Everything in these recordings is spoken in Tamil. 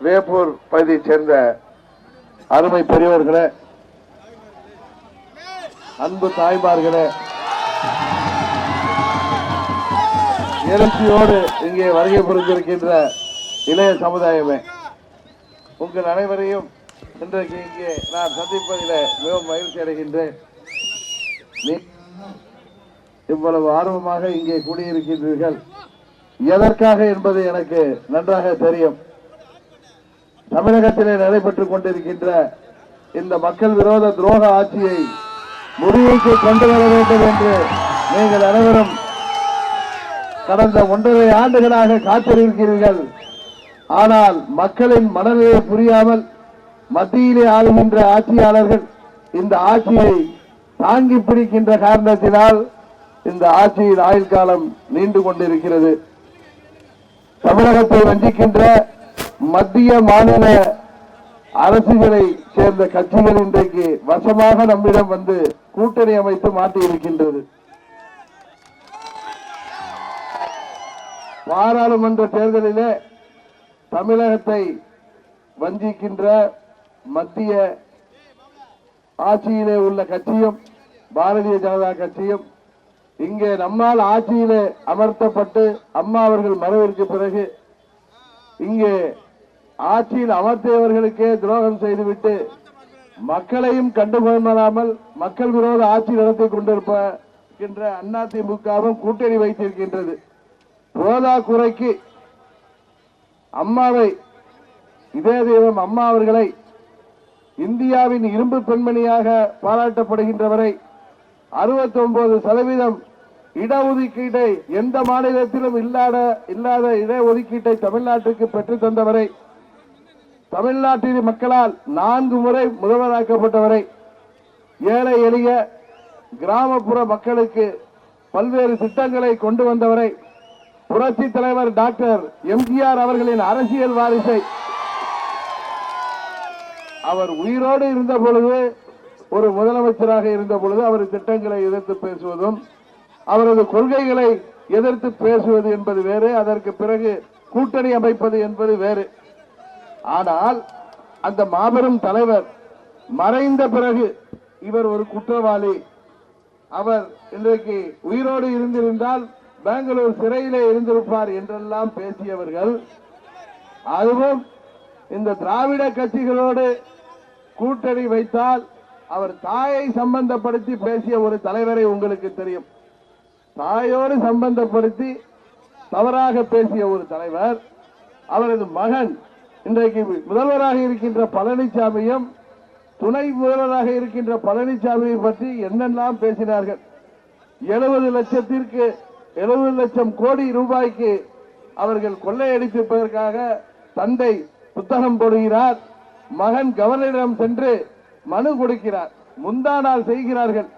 வேப்பூர் பகுதியைச் சேர்ந்த அருமை பெரியவர்களே அன்பு தாய்மார்களே எழுச்சியோடு இங்கே வருகை புரிந்திருக்கின்ற இளைய சமுதாயமே உங்கள் அனைவரையும் இன்றைக்கு இங்கே நான் சந்திப்பதில் மிகவும் மகிழ்ச்சி அடைகின்றேன். இவ்வளவு ஆர்வமாக இங்கே கூடியிருக்கின்றீர்கள். எதற்காக என்பது எனக்கு நன்றாக தெரியும். தமிழகத்திலே நடைபெற்றுக் கொண்டிருக்கின்ற இந்த மக்கள் விரோத துரோக ஆட்சியை முடிவுக்கு கொண்டு வர வேண்டும் என்று நீங்கள் அனைவரும் கடந்த ஒன்றரை ஆண்டுகளாக காத்திருக்கிறீர்கள். ஆனால் மக்களின் மனநிலை புரியாமல் மத்தியிலே ஆளுகின்ற ஆட்சியாளர்கள் இந்த ஆட்சியை தாங்கி பிடிக்கின்ற காரணத்தினால் இந்த ஆட்சியின் ஆயுள் காலம் நீண்டு கொண்டிருக்கிறது. தமிழகத்தை வஞ்சிக்கின்ற மத்திய மாநில அரசுகளை சேர்ந்த கட்சிகள் இன்றைக்கு வசமாக நம்மிடம் வந்து கூட்டணி அமைத்து மாட்டியிருக்கின்றது. பாராளுமன்ற தேர்தலிலே தமிழகத்தை வஞ்சிக்கின்ற மத்திய ஆட்சியிலே உள்ள கட்சியும் பாரதிய ஜனதா கட்சியும் இங்கே நம்மால் ஆட்சியிலே அமர்த்தப்பட்டு அம்மா அவர்கள் மறைவிற்கு பிறகு இங்கே ஆட்சியில் அமர்த்தியவர்களுக்கே துரோகம் செய்துவிட்டு மக்களையும் கண்டுகொள்ளாமல் மக்கள் விரோத ஆட்சி நடத்தி கொண்டிருக்கின்ற அதிமுகவும் கூட்டணி வைத்திருக்கின்றது. போதா குறைக்கு அம்மாவை இதே தெய்வம் அம்மா அவர்களை இந்தியாவின் இரும்பு பெண்மணியாக பாராட்டப்படுகின்றவரை 69% சதவீதம் இடஒதுக்கீட்டை எந்த மாநிலத்திலும் இல்லாத இல்லாத இடஒதுக்கீட்டை தமிழ்நாட்டிற்கு பெற்றுத் தந்தவரை தமிழ்நாட்டின் மக்களால் நான்கு முறை முதல்வராக்கப்பட்டவரை ஏழை எளிய கிராமப்புற மக்களுக்கு பல்வேறு திட்டங்களை கொண்டு வந்தவரை புரட்சி தலைவர் டாக்டர் எம்ஜிஆர் அவர்களின் அரசியல் வாரிசை. அவர் உயிரோடு இருந்த பொழுது ஒரு முதலமைச்சராக இருந்த பொழுது அவர் திட்டங்களை எதிர்த்து பேசுவதும் அவரது கொள்கைகளை எதிர்த்து பேசுவது என்பது வேறு அதற்கு பிறகு கூட்டணி அமைப்பது என்பது வேறு. ஆனால் அந்த மாபெரும் தலைவர் மறைந்த பிறகு இவர் ஒரு குற்றவாளி. அவர் இன்றைக்கு உயிரோடு இருந்திருந்தால் பெங்களூர் சிறையிலே இருந்திருப்பார் என்றெல்லாம் பேசியவர்கள். அதுவும் இந்த திராவிட கட்சிகளோடு கூட்டணி வைத்தால் அவர் தாயை சம்பந்தப்படுத்தி பேசிய ஒரு தலைவரை உங்களுக்கு தெரியும். தாயோடு சம்பந்தப்படுத்தி தவறாக பேசிய ஒரு தலைவர். அவரது மகன் இன்றைக்கு முதல்வராக இருக்கின்ற பழனிசாமியும் துணை முதல்வராக இருக்கின்ற பழனிசாமியை பற்றி என்னெல்லாம் பேசினார்கள்? எழுபது லட்சத்திற்கு எழுபது லட்சம் கோடி ரூபாய்க்கு அவர்கள் கொள்ளையடித்திருப்பதற்காக தந்தை புத்தகம் போடுகிறார் மகன் கவர்னரிடம் சென்று மனு கொடுக்கிறார் முந்தா நாள் செய்கிறார்கள்.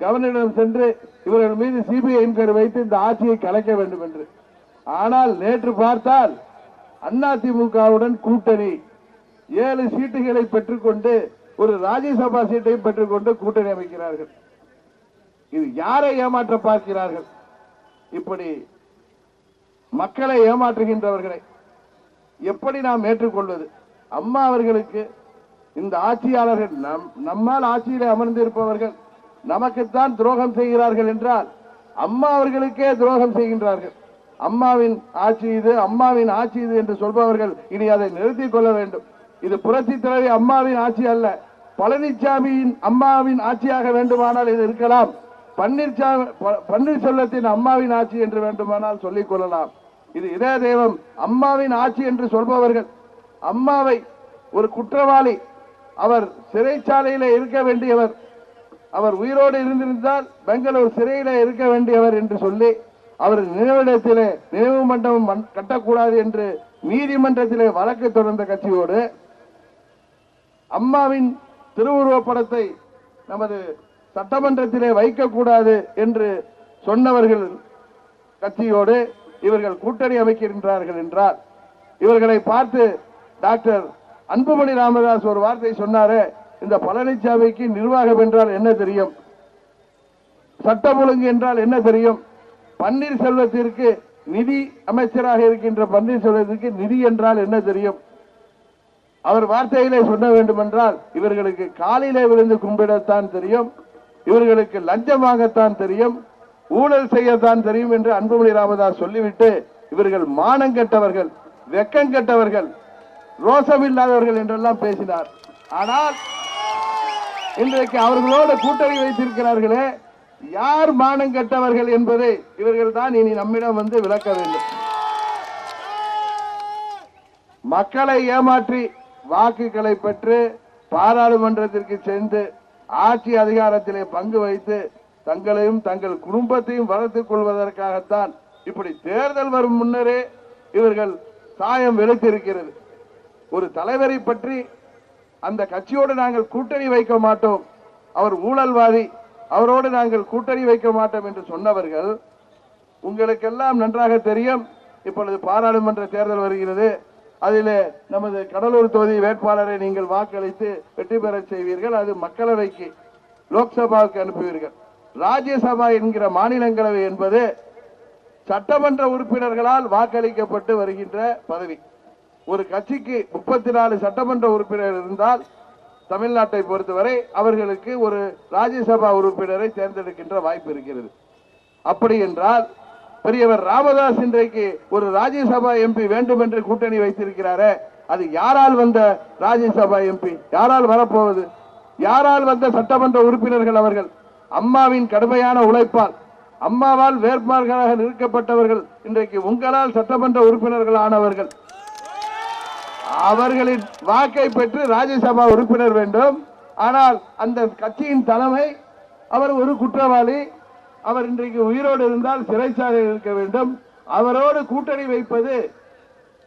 கவர்னரிடம் சென்று இவர்கள் மீது சிபிஐ என்கொயரி வைத்து இந்த ஆட்சியை கலைக்க வேண்டும் என்று. ஆனால் நேற்று பார்த்தால் அதிமுகவுடன் கூட்டணி. ஏழு சீட்டுகளை பெற்றுக்கொண்டு ஒரு ராஜ்யசபா சீட்டையும் பெற்றுக்கொண்டு கூட்டணி அமைக்கிறார்கள். இது யாரை ஏமாற்ற பார்க்கிறார்கள்? இப்படி மக்களை ஏமாற்றுகின்றவர்களை எப்படி நாம் ஏற்றுக்கொள்வது? அம்மா அவர்களுக்கு இந்த ஆட்சியாளர்கள் நம் நம்மால் ஆட்சியிலே அமர்ந்திருப்பவர்கள் நமக்குத்தான் துரோகம் செய்கிறார்கள் என்றால் அம்மா அவர்களுக்கே துரோகம் செய்கின்றார்கள். அம்மாவின் ஆட்சி இது அம்மாவின் ஆட்சி இது என்று சொல்பவர்கள் இனி அதை நிறுத்திக் கொள்ள வேண்டும். இது புரட்சி தலைவி அம்மாவின் ஆட்சி அல்ல. பழனிசாமியின் அம்மாவின் ஆட்சியாக வேண்டுமானால் இது இருக்கலாம். பன்னீர்சாமி ப- பன்னீர்செல்வத்தின் அம்மாவின் ஆட்சி என்று வேண்டுமானால் சொல்லிக் கொள்ளலாம். இது இதே தெய்வம் அம்மாவின் ஆட்சி என்று சொல்பவர்கள். அம்மாவை ஒரு குற்றவாளி அவர் சிறைச்சாலையில இருக்க வேண்டியவர். அவர் உயிரோடு இருந்திருந்தால் பெங்களூர் சிறையில இருக்க வேண்டியவர் என்று சொல்லி அவரது நினைவிடத்திலே நினைவு மண்டபம் கட்டக்கூடாது என்று நீதிமன்றத்திலே வழக்கு தொடர்ந்த கட்சியோடு அம்மாவின் திருவுருவப் படத்தை நமது சட்டமன்றத்திலே வைக்கக்கூடாது என்று சொன்னவர்கள் கட்சியோடு இவர்கள் கூட்டணி அமைக்கின்றார்கள் என்றார். இவர்களை பார்த்து டாக்டர் அன்புமணி ராமதாஸ் ஒரு வார்த்தை சொன்னாரு இந்த பழனிசாமிக்கு நிர்வாகம் என்றால் என்ன தெரியும்? சட்டம் ஒழுங்கு என்றால் என்ன தெரியும்? பன்னீர்செல்வத்திற்கு நிதி அமைச்சராக இருக்கின்ற பன்னீர்செல்வத்திற்கு நிதி என்றால் என்ன தெரியும்? அவர் வார்த்தையிலே சொல்ல வேண்டுமென்றால் இவர்களுக்கு காலிலே விழுந்து கும்பிடத்தான் தெரியும் இவர்களுக்கு லஞ்சமாகத்தான் தெரியும் ஊழல் செய்யத்தான் தெரியும் என்று அன்புமணி ராமதாஸ் சொல்லிவிட்டு இவர்கள் மானம் கெட்டவர்கள் வெக்கம் கெட்டவர்கள் ரோசமில்லாதவர்கள் என்றெல்லாம் பேசினார். ஆனால் இன்றைக்கு அவர்களோடு கூட்டணி வைத்திருக்கிறார்களே யார் மானம் கெட்டவர்கள் என்பதை இவர்கள் தான் இனி நம்மிடம் வந்து விளக்க வேண்டும். மக்களை ஏமாற்றி வாக்குகளை பெற்று பாராளுமன்றத்திற்கு சென்று ஆட்சி அதிகாரத்திலே பங்கு வைத்து தங்களையும் தங்கள் குடும்பத்தையும் வளர்த்துக் கொள்வதற்காகத்தான் இப்படி தேர்தல் வரும் முன்னரே இவர்கள் சாயம் வெளுத்திருக்கிறது. ஒரு தலைவரை பற்றி அந்த கட்சியோடு நாங்கள் கூட்டணி வைக்க மாட்டோம். அவர் ஊழல்வாதி அவரோடு நாங்கள் கூட்டணி வைக்க மாட்டோம் என்று சொன்னவர்கள் உங்களுக்கெல்லாம் நன்றாக தெரியும். இப்பொழுது பாராளுமன்ற தேர்தல் வருகிறது. அதில் நமது கடலூர் தொகுதி வேட்பாளரை நீங்கள் வாக்களித்து வெற்றி பெறச் செய்வீர்கள். அது மக்களவைக்கு லோக்சபாவுக்கு அனுப்புவீர்கள். ராஜ்யசபா என்கிற மாநிலங்களவை என்பது சட்டமன்ற உறுப்பினர்களால் வாக்களிக்கப்பட்டு வருகின்ற பதவி. ஒரு கட்சிக்கு முப்பத்தி நாலு சட்டமன்ற உறுப்பினர் இருந்தால் தமிழ்நாட்டை பொறுத்தவரை அவர்களுக்கு ஒரு ராஜ்யசபா உறுப்பினரை தேர்ந்தெடுக்கின்ற வாய்ப்பு இருக்கிறது. அப்படி என்றால் பெரியவர் ராமதாஸ் இன்றைக்கு ஒரு ராஜ்யசபா எம்பி வேண்டும் என்று கூட்டணி வைத்திருக்கிறாரே அது யாரால் வந்த ராஜ்யசபா எம்பி யாரால் வரப்போவது? யாரால் வந்த சட்டமன்ற உறுப்பினர்கள் அவர்கள்? அம்மாவின் கடுமையான உழைப்பால். அம்மாவால் வேட்பாளர்களாக நிறுக்கப்பட்டவர்கள் இன்றைக்கு உங்களால் சட்டமன்ற உறுப்பினர்கள் ஆனவர்கள் அவர்களின் வாக்கை பெற்று ராஜ்யசபா உறுப்பினர் வேண்டும். ஆனால் அந்த கட்சியின் தலைமை அவர் ஒரு குற்றவாளி. அவர் இன்றைக்கு உயிரோடு இருந்தால் சிறைச்சாலையில் இருக்க வேண்டும். அவரோடு கூட்டணி வைப்பது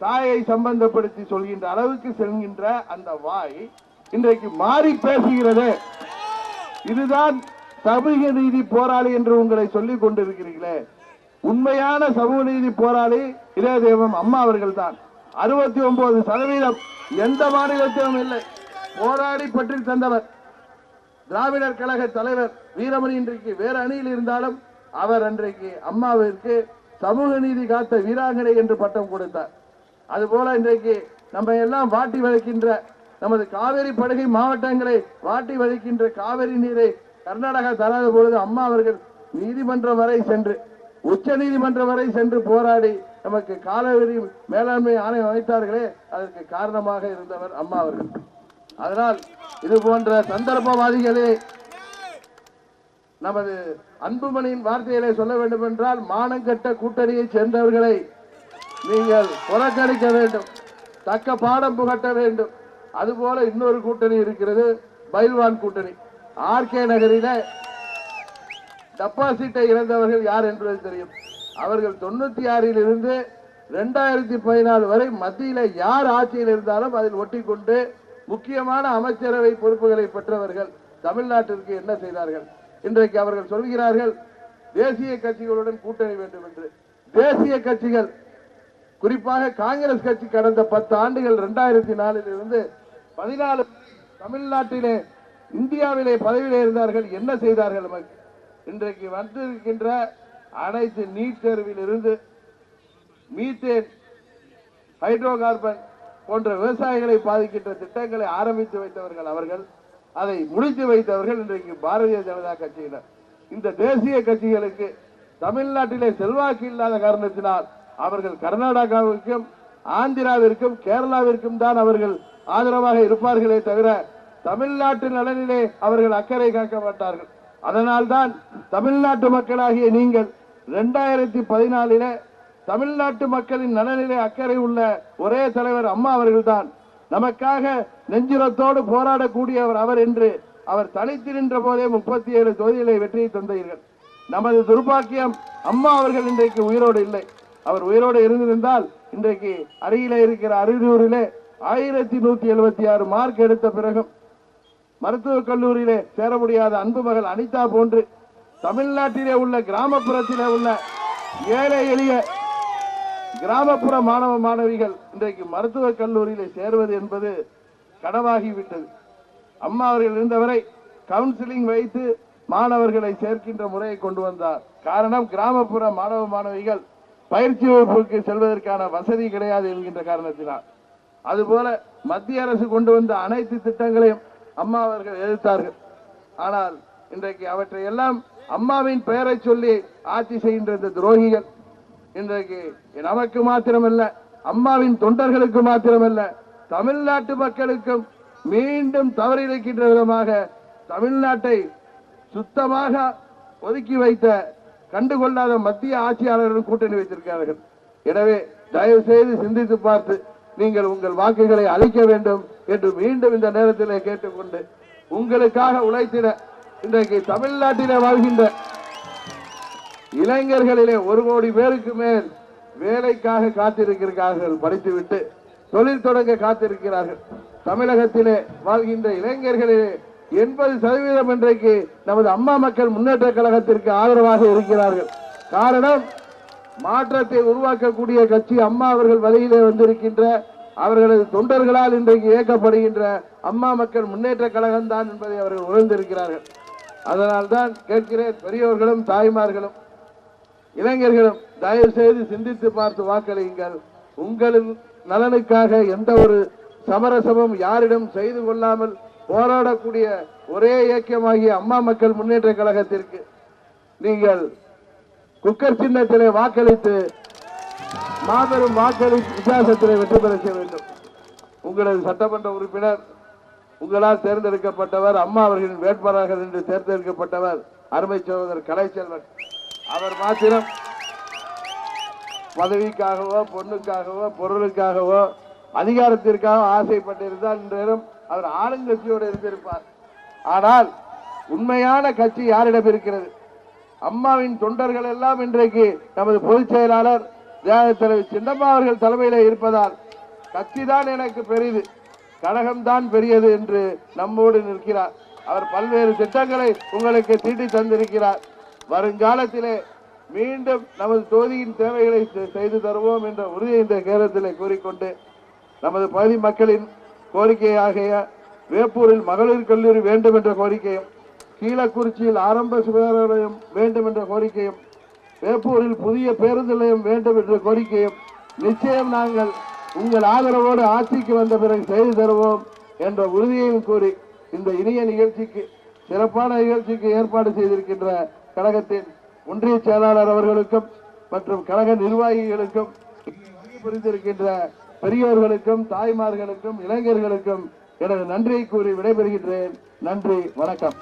தாயை சம்பந்தப்படுத்தி சொல்கின்ற அளவுக்கு செல்கின்ற அந்த வாய் இன்றைக்கு மாறி பேசுகிறது. இதுதான் சமூக நீதி போராளி என்று உங்களை சொல்லிக் கொண்டிருக்கிறீர்களே. உண்மையான சமூக நீதி போராளி இளையதேவம் அம்மா அவர்கள் தான் அறுபத்தி ஒன்பது சதவீதம் எந்த மாநிலத்திலும் இல்லை. போராடி பற்றி தந்தவர் திராவிடர் கழக தலைவர் வீரமணி இன்றைக்கு வேறு அணியில் இருந்தாலும் அவர் அன்றைக்கு அம்மாவிற்கு சமூக நீதி காத்த வீராங்கனை என்று பட்டம் கொடுத்தார். அதுபோல இன்றைக்கு நம்ம எல்லாம் வாட்டி வளைக்கின்ற நமது காவிரி படுகை மாவட்டங்களை வாட்டி வளைக்கின்ற காவிரி நீரை கர்நாடகா தராத பொழுது அம்மா அவர்கள் நீதிமன்றம் வரை சென்று உச்ச நீதிமன்றம் வரை சென்று போராடி நமக்கு காலவெறி மேலாண்மை ஆணையம் அமைத்தார்களே அதற்கு காரணமாக இருந்தவர் அம்மா அவர்கள். அதனால் இது போன்ற சந்தர்ப்பவாதிகளே நமது அன்புமணியின் வார்த்தைகளை சொல்ல வேண்டும் என்றால் மானங்கட்ட கூட்டணியை சேர்ந்தவர்களை நீங்கள் புறக்கணிக்க வேண்டும் தக்க பாடம் புகட்ட வேண்டும். அதுபோல இன்னொரு கூட்டணி இருக்கிறது பைல்வான் கூட்டணி. ஆர்கே நகரில டெபாசிட்டை இழந்தவர்கள் யார் என்பது தெரியும். அவர்கள் தொண்ணூத்தி ஆறில் இருந்து ரெண்டாயிரத்தி பதினாலு வரை மத்தியில யார் ஆட்சியில் இருந்தாலும் அதில் ஒட்டி கொண்டு முக்கியமான அமைச்சரவை பொறுப்புகளை பெற்றவர்கள் தமிழ்நாட்டிற்கு என்ன செய்தார்கள்? இன்றைக்கு அவர்கள் சொல்கிறார்கள் தேசிய கட்சிகளுடன் கூட்டணி வேண்டும் என்று. தேசிய கட்சிகள் குறிப்பாக காங்கிரஸ் கட்சி கடந்த பத்து ஆண்டுகள் இரண்டாயிரத்தி நாலில் இருந்து பதினாலு தமிழ்நாட்டிலே இந்தியாவிலே பதவியிலே இருந்தார்கள். என்ன செய்தார்கள்? நமக்கு இன்றைக்கு வந்திருக்கின்ற அனைத்து நீட் தேர்வில் இருந்து மீத்தேன் ஹைட்ரோ கார்பன் போன்ற விவசாயிகளை பாதிக்கின்ற திட்டங்களை ஆரம்பித்து வைத்தவர்கள் அவர்கள் அதை முடித்து வைத்தவர்கள் இன்றைக்கு பாரதிய ஜனதா கட்சியினர். இந்த தேசிய கட்சிகளுக்கு தமிழ்நாட்டிலே செல்வாக்கு இல்லாத காரணத்தினால் அவர்கள் கர்நாடகாவிற்கும் ஆந்திராவிற்கும் கேரளாவிற்கும் தான் அவர்கள் ஆதரவாக இருப்பார்களே தவிர தமிழ்நாட்டு நலனிலே அவர்கள் அக்கறை காக்க மாட்டார்கள். அதனால்தான் தமிழ்நாட்டு மக்களாகிய நீங்கள் இரண்டாயிரத்தி பதினாலில தமிழ்நாட்டு மக்களின் நலனிலே அக்கறை உள்ள ஒரே தலைவர் அம்மா அவர்கள்தான். நமக்காக நெஞ்சுரத்தோடு போராடக்கூடியவர் அவர் என்று அவர் தனித்து நின்ற போதே முப்பத்தி ஏழு தொகுதிகளை வெற்றியை தந்தீர்கள். நமது துர்பாக்கியம் அம்மா அவர்கள் இன்றைக்கு உயிரோடு இல்லை. அவர் உயிரோடு இருந்திருந்தால் இன்றைக்கு அருகிலே இருக்கிற அரியலூரிலே ஆயிரத்தி நூத்தி எழுபத்தி ஆறு மார்க் எடுத்த பிறகும் மருத்துவக் கல்லூரியிலே சேர முடியாத அன்பு மகள் அனிதா போன்று தமிழ்நாட்டிலே உள்ள கிராமப்புறத்திலே உள்ள ஏழை எளிய கிராமப்புற மாணவ மாணவிகள் இன்றைக்கு மருத்துவக் கல்லூரியில் சேர்வது என்பது கனவாகிவிட்டது அம்மா அவர்கள் இருந்தவரை கவுன்சிலிங் வைத்து மாணவர்களை சேர்க்கின்ற முறையை கொண்டு வந்தார். காரணம் கிராமப்புற மாணவ மாணவிகள் பயிற்சி வகுப்புக்கு செல்வதற்கான வசதி கிடையாது என்கின்ற காரணத்தினால். அதுபோல மத்திய அரசு கொண்டு வந்த அனைத்து திட்டங்களையும் அம்மா அவர்கள் எதிர்த்தார்கள். ஆனால் இன்றைக்கு அவற்றை எல்லாம் அம்மாவின் பெயரை சொல்லி ஆட்சி செய்கின்ற இந்த துரோகிகள் இன்றைக்கு நமக்கு மாத்திரமல்ல அம்மாவின் தொண்டர்களுக்கு மாத்திரமல்ல தமிழ்நாட்டு மக்களுக்கும் மீண்டும் தவறிழைக்கின்ற விதமாக தமிழ்நாட்டை சுத்தமாக ஒதுக்கி வைத்த கண்டுகொள்ளாத மத்திய ஆட்சியாளர்கள் கூட்டணி வைத்திருக்கிறார்கள். எனவே தயவு செய்து சிந்தித்து பார்த்து நீங்கள் உங்கள் வாக்குகளை அளிக்க வேண்டும் என்று மீண்டும் இந்த நேரத்தில் கேட்டுக்கொண்டு உங்களுக்காக உழைத்திட இன்றைக்கு தமிழ்நாட்டிலே வாழ்கின்ற இளைஞர்களிலே ஒரு கோடி பேருக்கு மேல் வேலைக்காக காத்திருக்கிறார்கள் படித்துவிட்டு தொழில் தொடங்க காத்திருக்கிறார்கள். தமிழகத்திலே வாழ்கின்ற இளைஞர்களிலே எண்பது சதவீதம் இன்றைக்கு நமது அம்மா மக்கள் முன்னேற்ற கழகத்திற்கு ஆதரவாக இருக்கிறார்கள். காரணம் மாற்றத்தை உருவாக்கக்கூடிய கட்சி அம்மா அவர்கள் வழியிலே வந்திருக்கின்ற அவர்களது தொண்டர்களால் இன்றைக்கு இயக்கப்படுகின்ற அம்மா மக்கள் முன்னேற்ற கழகம் தான் என்பதை அவர்கள் உணர்ந்திருக்கிறார்கள். அதனால்தான் கேட்கிறேன் பெரியோர்களும் தாய்மார்களும் இளைஞர்களும் தயவு செய்து சிந்தித்து பார்த்து வாக்களியுங்கள். உங்களின் நலனுக்காக எந்த ஒரு சமரசமும் யாரிடம் செய்து கொள்ளாமல் போராடக்கூடிய ஒரே இயக்கமாகிய அம்மா மக்கள் முன்னேற்ற கழகத்திற்கு நீங்கள் குக்கர் சின்னத்திலே வாக்களித்து மாபெரும் வாக்களி வித்தியாசத்திலே வெற்றி பெற செய்ய வேண்டும். உங்களது சட்டமன்ற உறுப்பினர் உங்களால் தேர்ந்தெடுக்கப்பட்டவர் அம்மா அவர்களின் வேட்பாளர்கள் என்று தேர்ந்தெடுக்கப்பட்டவர் அருமை சகோதரர் கலைச்செல்வன். அவர் மாத்திரம் பதவிக்காகவோ பொண்ணுக்காகவோ பொருளுக்காகவோ அதிகாரத்திற்காக ஆசைப்பட்டிருந்தால் இன்றும் அவர் ஆளுங்கட்சியோடு இருந்திருப்பார். ஆனால் உண்மையான கட்சி யாரிடம் இருக்கிறது? அம்மாவின் தொண்டர்கள் எல்லாம் இன்றைக்கு நமது பொதுச் செயலாளர் தலைவர் சின்னம்மா அவர்கள் தலைமையில இருப்பதால் கட்சி தான் எனக்கு பெரிது. கழகம்தான் பெரியது என்று நம்மோடு நிற்கிறார். அவர் பல்வேறு திட்டங்களை உங்களுக்கு தீட்டி தந்திருக்கிறார். வருங்காலத்திலே மீண்டும் நமது தொகுதியின் தேவைகளை செ- செய்து தருவோம் என்ற உறுதியை இந்த நேரத்திலே கூறிக்கொண்டு நமது பகுதி மக்களின் கோரிக்கையாகிய வேப்பூரில் மகளிர் கல்லூரி வேண்டும் என்ற கோரிக்கையும் கீழக்குறிச்சியில் ஆரம்ப சுகாதார நிலையம் வேண்டும் என்ற கோரிக்கையும் வேப்பூரில் புதிய பேருந்து நிலையம் வேண்டும் என்ற கோரிக்கையும் நிச்சயம் நாங்கள் உங்கள் ஆதரவோடு ஆட்சிக்கு வந்த பிறகு செய்து தருவோம் என்ற உறுதியையும் கூறி இந்த இனிய நிகழ்ச்சிக்கு சிறப்பான நிகழ்ச்சிக்கு ஏற்பாடு செய்திருக்கின்ற கழகத்தின் ஒன்றிய செயலாளர் அவர்களுக்கும் மற்றும் கழக நிர்வாகிகளுக்கும் புரிந்திருக்கின்ற பெரியோர்களுக்கும் தாய்மார்களுக்கும் இளைஞர்களுக்கும் எனது நன்றியை கூறி விடைபெறுகின்றேன். நன்றி வணக்கம்.